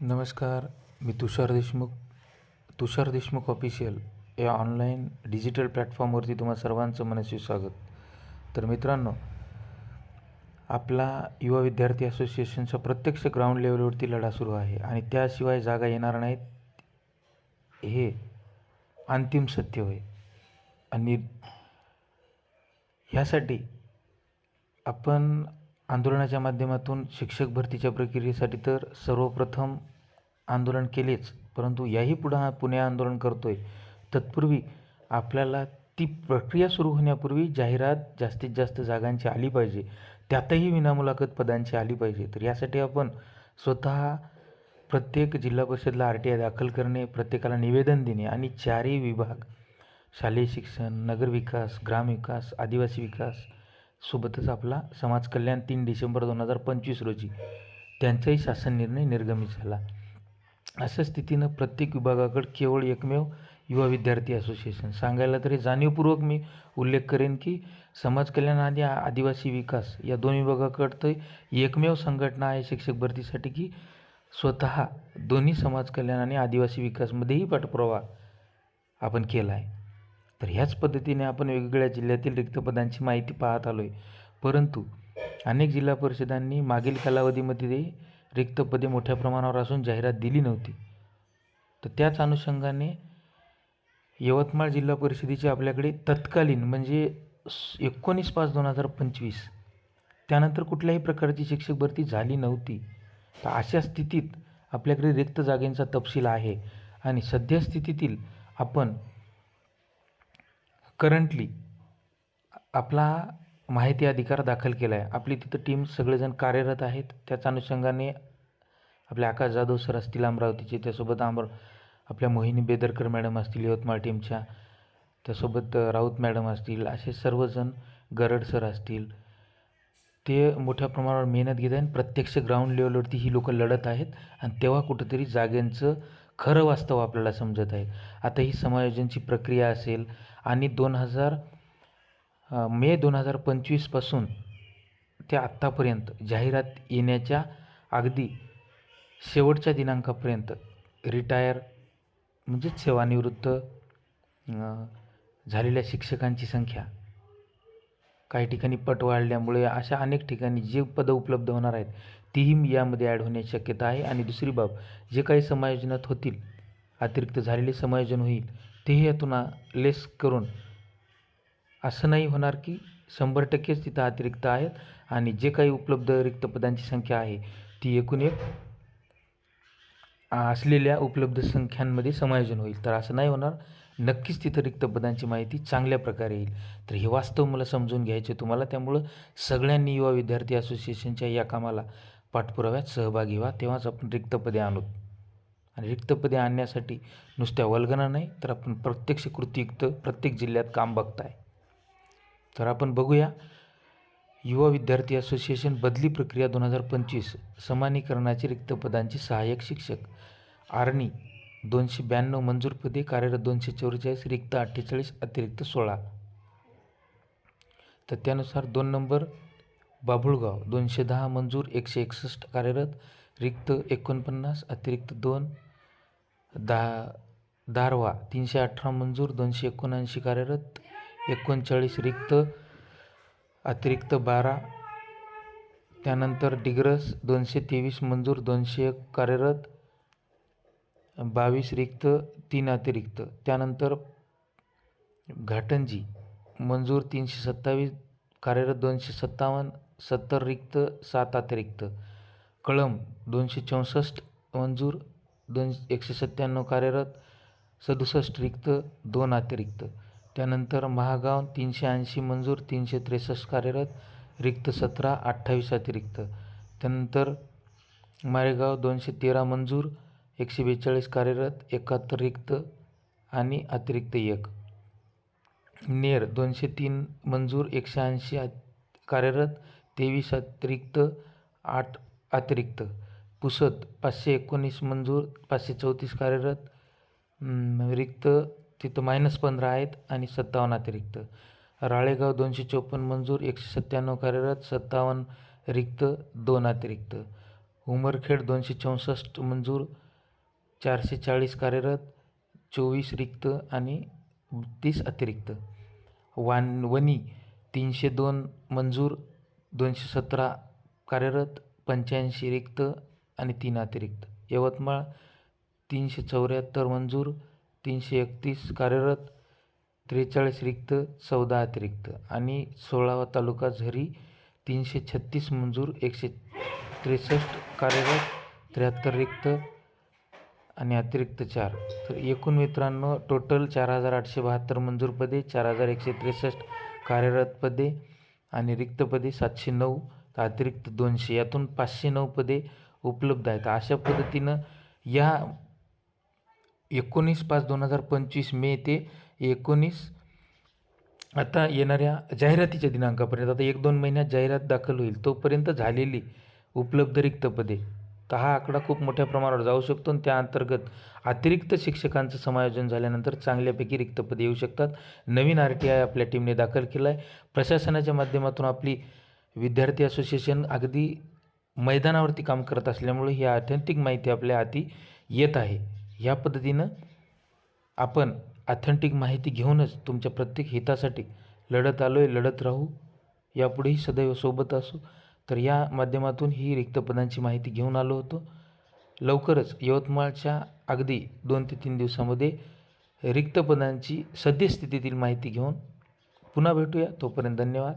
नमस्कार मी तुषार देशमुख. तुषार देशमुख ऑफिशियल या ऑनलाईन डिजिटल प्लॅटफॉर्मवरती तुम्हा सर्वांचं मनस्वी स्वागत. तर मित्रांनो आपला युवा विद्यार्थी असोसिएशनचा प्रत्यक्ष ग्राउंड लेवलवरती लढा सुरू आहे आणि त्याशिवाय जागा येणार नाहीत हे अंतिम सत्य होय. आणि ह्यासाठी आपण आंदोलनाच्या माध्यमातून शिक्षक भरतीच्या प्रक्रियेसाठी तर सर्वप्रथम आंदोलन केलेच परंतु याही पुढं पुणे आंदोलन करतो आहे तत्पूर्वी आपल्याला ती प्रक्रिया सुरू होण्यापूर्वी जाहिरात जास्तीत जास्त जागांची आली पाहिजे. त्यातही विनामुलाखत पदांची आली पाहिजे. तर यासाठी आपण स्वतः प्रत्येक जिल्हा परिषदला आर टी आय दाखल करणे प्रत्येकाला निवेदन देणे आणि चारही विभाग शालेय शिक्षण नगरविकास ग्रामविकास आदिवासी विकास सोबतच आपला समाज कल्याण तीन डिसेंबर दोन हजार पंचवीस रोजी त्यांचाही शासन निर्णय निर्गमित झाला. अशा स्थितीनं प्रत्येक विभागाकडे केवळ एकमेव युवा विद्यार्थी असोसिएशन. सांगायला तरी जाणीवपूर्वक मी उल्लेख करेन की समाज कल्याण आणि आदिवासी विकास या दोन विभागाकडं तर एकमेव संघटना आहे शिक्षक भरतीसाठी की स्वतः दोन्ही समाजकल्याण आणि आदिवासी विकासमध्येही पाठपुरावा आपण केला आहे. तर ह्याच पद्धतीने आपण वेगवेगळ्या जिल्ह्यातील रिक्त पदांची माहिती पाहत आलो आहे परंतु अनेक जिल्हा परिषदांनी मागील कालावधीमध्ये रिक्त पदे मोठ्या प्रमाणावर असून जाहिरात दिली नव्हती. तर त्याच अनुषंगाने यवतमाळ जिल्हा परिषदेची आपल्याकडे तत्कालीन म्हणजे एकोणीस पाच दोन हजार पंचवीस त्यानंतर कुठल्याही प्रकारची शिक्षक भरती झाली नव्हती. तर अशा स्थितीत आपल्याकडे रिक्त जागेंचा तपशील आहे आणि सध्या स्थितीतील आपण करंटली आपला माहिती अधिकार दाखल केला आहे आपली तिथं टीम सगळेजण कार्यरत आहेत. त्याच अनुषंगाने आपले आकाश जाधव सर असतील अमरावतीचे त्यासोबत अमर आपल्या मोहिनी बेदरकर मॅडम असतील यवतमाळ टीमच्या त्यासोबत राऊत मॅडम असतील असे सर्वजण गरड सर असतील. ते मोठ्या प्रमाणावर मेहनत घेत आहेत आणि प्रत्यक्ष ग्राउंड लेवलवरती ही लोकं लढत आहेत. आणि तेव्हा कुठंतरी जागेंचं खरं वास्तव आपल्याला समजत आहे. आता ही समायोजनची प्रक्रिया असेल आणि दोन हजार मे दोन हजार पंचवीसपासून ते आत्तापर्यंत जाहिरात येण्याच्या अगदी शेवटच्या दिनांकापर्यंत रिटायर म्हणजेच सेवानिवृत्त झालेल्या शिक्षकांची संख्या काही ठिकाणी पट वाढल्यामुळे अशा अनेक ठिकाणी जे पदं उपलब्ध होणार आहेत तीही यामध्ये ॲड होण्याची शक्यता आहे. आणि दुसरी बाब जे काही समायोजनात होतील अतिरिक्त झालेले समायोजन होईल तेही यातून लेस करून असं नाही होणार की शंभर टक्केच तिथं अतिरिक्त आहेत. आणि जे काही उपलब्ध रिक्त पदांची संख्या आहे ती एकूण एक असलेल्या उपलब्ध संख्यांमध्ये समायोजन होईल. तर असं नाही होणार. नक्कीच तिथं रिक्त पदांची माहिती चांगल्या प्रकारे येईल. तर हे वास्तव मला समजून घ्यायचे तुम्हाला. त्यामुळं सगळ्यांनी युवा विद्यार्थी असोसिएशनच्या या कामाला पाठपुराव्यात सहभागी व्हा. तेव्हाच आपण रिक्तपदे आणू. आणि रिक्तपदे आणण्यासाठी नुसत्या वल्गना नाही तर आपण प्रत्यक्ष कृतीयुक्त प्रत्येक जिल्ह्यात काम बघताय. तर आपण बघूया. युवा विद्यार्थी असोसिएशन बदली प्रक्रिया दोन हजार पंचवीस समानीकरणाचे रिक्तपदांची सहाय्यक शिक्षक. आर्णी दोनशे ब्याण्णव मंजूर पदे कार्यरत दोनशे चौवेचाळीस रिक्त अठ्ठेचाळीस अतिरिक्त सोळा. तर त्यानुसार दोन नंबर बाभुळगाव दोनशे दहा मंजूर एकशे एकसष्ट कार्यरत रिक्त एकोणपन्नास अतिरिक्त दोन दहा दारवा तीनशे अठरा मंजूर दोनशे एकोणऐंशी कार्यरत एकोणचाळीस रिक्त अतिरिक्त बारा त्यानंतर डिग्रस दोनशे तेवीस मंजूर दोनशे एक कार्यरत बावीस रिक्त तीन अतिरिक्त. त्यानंतर घाटंजी मंजूर तीनशे सत्तावीस कार्यरत दोनशे सत्तावन्न सत्तर रिक्त सात अतिरिक्त. कळंब दोनशे चौसष्ट. मंजूर दोन एकशे सत्त्याण्णव कार्यरत. सदुसष्ट रिक्त दोन अतिरिक्त. त्यानंतर महागाव तीनशे ऐंशी मंजूर तीनशे त्रेसष्ट कार्यरत. रिक्त सतरा अठ्ठावीस अतिरिक्त. त्यानंतर मारेगाव दोनशे तेरा मंजूर एकशे बेचाळीस कार्यरत एकाहत्तर रिक्त आणि अतिरिक्त एक. नेर दोनशे तीन मंजूर एकशे ऐंशी कार्यरत. तेवीस अतिरिक्त आठ अतिरिक्त. पुसद पाचशे एकोणीस मंजूर पाचशे चौतीस कार्यरत रिक्त. तिथं मायनस पंधरा आहेत आणि सत्तावन्न अतिरिक्त. राळेगाव दोनशे चोपन्न मंजूर एकशे सत्त्याण्णव कार्यरत सत्तावन्न रिक्त दोन अतिरिक्त. उमरखेड दोनशे चौसष्ट मंजूर चारशे चाळीस कार्यरत चोवीस रिक्त आणि तीस अतिरिक्त. वान वनी तीनशे दोन मंजूर दोनशे सतरा कार्यरत पंच्याऐंशी रिक्त आणि तीन अतिरिक्त. यवतमाळ तीनशे चौऱ्याहत्तर मंजूर तीनशे एकतीस कार्यरत त्रेचाळीस रिक्त चौदा अतिरिक्त. आणि सोळावा तालुका झरी तीनशे छत्तीस मंजूर एकशे त्रेसष्ट कार्यरत त्र्याहत्तर रिक्त आणि अतिरिक्त चार. तर एकूण मित्रांनो टोटल चार हजार आठशे बहात्तर मंजूर पदे चार हजार एकशे त्रेसष्ट कार्यरत पदे आणि रिक्त पदे सातशे नऊ तर अतिरिक्त दोनशे. यातून पाचशे नऊ पदे उपलब्ध आहेत. अशा पद्धतीनं या एकोणीस पाच दोन हजार पंचवीस मे ते एकोणीस आता येणाऱ्या जाहिरातीच्या दिनांकापर्यंत आता एक दोन महिन्यात जाहिरात दाखल होईल तोपर्यंत झालेली उपलब्ध रिक्त पदे तर हा आकडा खूप मोठ्या प्रमाणावर जाऊ शकतो आणि त्या अंतर्गत अतिरिक्त शिक्षकांचं समायोजन झाल्यानंतर चांगल्यापैकी रिक्त पदे येऊ शकतात. नवीन आर टी आय आपल्या टीमने दाखल केला आहे प्रशासनाच्या माध्यमातून आपली विद्यार्थी असोसिएशन अगदी मैदानावरती काम करत असल्यामुळे ही ऑथेंटिक माहिती आपल्या हाती येत आहे. ह्या पद्धतीनं आपण ऑथेंटिक माहिती घेऊनच तुमच्या प्रत्येक हितासाठी लढत आलो आहे लढत राहू. यापुढेही सदैव सोबत असू. तर या माध्यमातून ही रिक्त पदांची माहिती घेऊन आलो होतो. लवकरच यवतमाळच्या अगदी दोन ते तीन दिवसामध्ये रिक्त पदांची सद्यस्थितीतील माहिती घेऊन पुन्हा भेटूया. तोपर्यंत धन्यवाद.